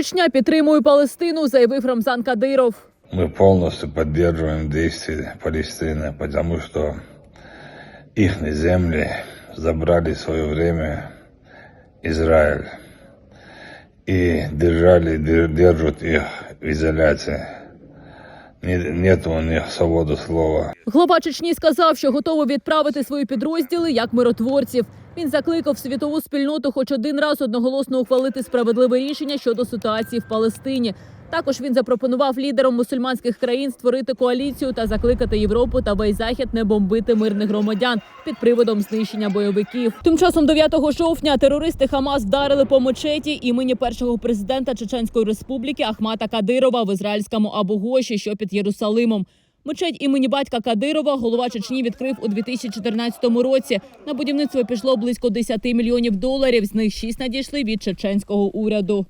Чечня підтримує Палестину, заявив Рамзан Кадиров. Мы полностью поддерживаем действия Палестины, потому что их земли забрали в свое время Израиль и держали, держать держат их в изоляции. Не- Нет у них свободы слова. Глава Чечні сказав, що готовий відправити свої підрозділи як миротворців. Він закликав світову спільноту хоч один раз одноголосно ухвалити справедливе рішення щодо ситуації в Палестині. Також він запропонував лідерам мусульманських країн створити коаліцію та закликати Європу та весь захід не бомбити мирних громадян під приводом знищення бойовиків. Тим часом 9 жовтня терористи Хамас вдарили по мечеті імені першого президента Чеченської республіки Ахмата Кадирова в ізраїльському Абу-Гоші, що під Єрусалимом. Мечеть імені батька Кадирова голова Чечні відкрив у 2014 році. На будівництво пішло близько 10 мільйонів доларів. З них 6 надійшли від чеченського уряду.